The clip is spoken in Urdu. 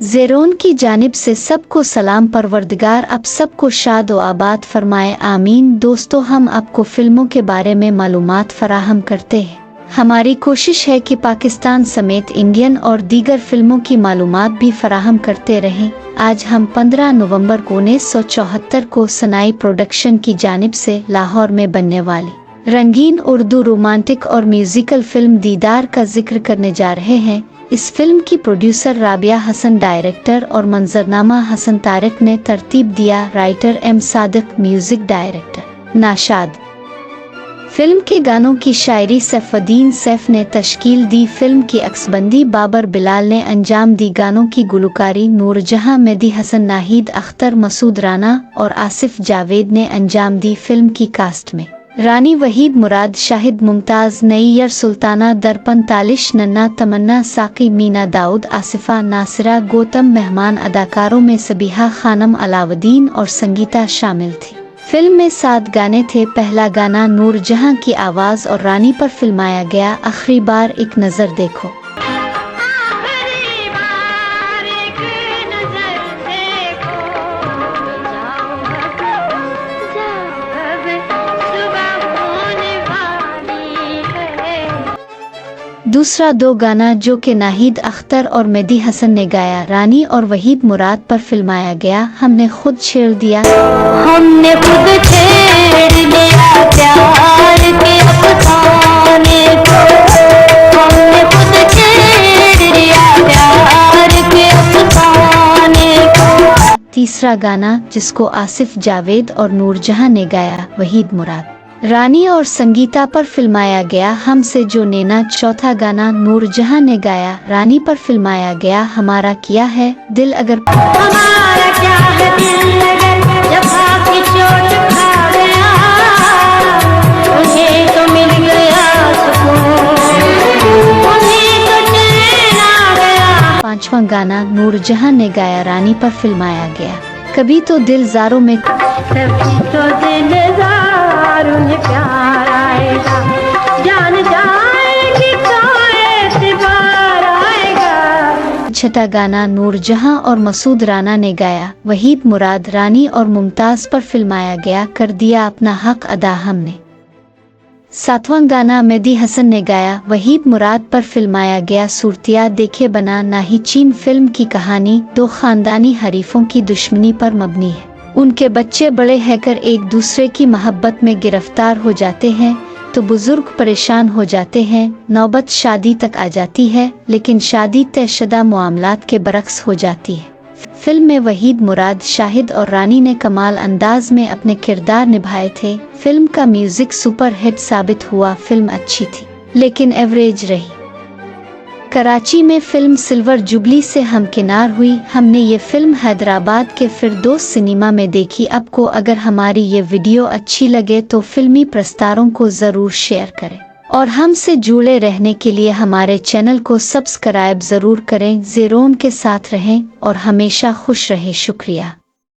زیرون کی جانب سے سب کو سلام پروردگار، اب سب کو شاد و آباد فرمائے، آمین۔ دوستو، ہم آپ کو فلموں کے بارے میں معلومات فراہم کرتے ہیں۔ ہماری کوشش ہے کہ پاکستان سمیت انڈین اور دیگر فلموں کی معلومات بھی فراہم کرتے رہیں۔ آج ہم پندرہ نومبر کو انیس سو چوہتر کو سنائی پروڈکشن کی جانب سے لاہور میں بننے والی رنگین اردو رومانٹک اور میوزیکل فلم دیدار کا ذکر کرنے جا رہے ہیں۔ اس فلم کی پروڈیوسر رابعہ حسن، ڈائریکٹر اور منظرنامہ حسن طارق نے ترتیب دیا writer M Sadiq, music director Nashad. Film کے گانوں کی شاعری سیف الدین سیف نے تشکیل دی۔ فلم کی بندی بابر بلال نے انجام دی۔ گانوں کی گلوکاری نور جہاں، مہدی حسن، ناہید اختر، مسعود رانا اور آصف جاوید نے انجام دی۔ فلم کی کاسٹ میں رانی وحید مراد شاہد ممتاز نئی سلطانہ درپن تالش ننا تمنا، ساقی مینا داؤد، آصفہ ناصرہ، گوتم مہمان اداکاروں میں سبیحہ خانم علاودین اور سنگیتا شامل تھی فلم میں سات گانے تھے، پہلا گانا نور جہاں کی آواز اور رانی پر فلمایا گیا، آخری بار ایک نظر دیکھو۔ دوسرا دو گانا جو کہ ناہید اختر اور مہدی حسن نے گایا رانی اور وحید مراد پر فلمایا گیا۔ ہم نے خود چھیڑ دیا۔ ہم نے خود چھیڑ دیا پیار کے افسانے کو۔ ہم نے خود چھیڑ دیا پیار کے افسانے کو۔ تیسرا گانا جس کو آصف جاوید اور نور جہاں نے گایا وحید مراد۔ رانی اور سنگیتا پر فلمایا گیا ہم سے جو نینا چوتھا گانا نور جہاں نے گایا رانی پر فلمایا گیا ہمارا کیا ہے دل اگر ہمارا کیا ہے دل اگر جفا کی چوٹ کھا گیا انہیں تو مل گیا سکون۔ انہیں تو چین آ گیا۔ پانچواں گانا نور جہاں نے گایا رانی پر فلمایا گیا۔ کبھی تو دل زاروں میں کبھی تو دل زار انہیں پیار آئے گا جان جائے گی آئے گا چھٹا گانا نور جہاں اور مسعود رانا نے گایا وحید مراد رانی اور ممتاز پر فلمایا گیا کر دیا اپنا حق ادا ہم نے ساتواں گانا مہدی حسن نے گایا وحید مراد پر فلمایا گیا صورتیا دیکھے بنا نہ ہی چین فلم کی کہانی دو خاندانی حریفوں کی دشمنی پر مبنی ہے ان کے بچے بڑے ہے کر ایک دوسرے کی محبت میں گرفتار ہو جاتے ہیں، تو بزرگ پریشان ہو جاتے ہیں، نوبت شادی تک آ جاتی ہے، لیکن شادی طے شدہ معاملات کے برعکس ہو جاتی ہے۔ فلم میں وحید مراد، شاہد اور رانی نے کمال انداز میں اپنے کردار نبھائے تھے۔ فلم کا میوزک سپر ہٹ ثابت ہوا، فلم اچھی تھی، لیکن ایوریج رہی۔ کراچی میں فلم سلور جبلی سے ہم کنار ہوئی۔ ہم نے یہ فلم حیدرآباد کے فردوس سنیما میں دیکھی۔ اب کو اگر ہماری یہ ویڈیو اچھی لگے تو فلمی پرستاروں کو ضرور شیئر کریں۔ اور ہم سے جڑے رہنے کے لیے ہمارے چینل کو سبسکرائب ضرور کریں۔ زیرون کے ساتھ رہیں اور ہمیشہ خوش رہیں۔ شکریہ۔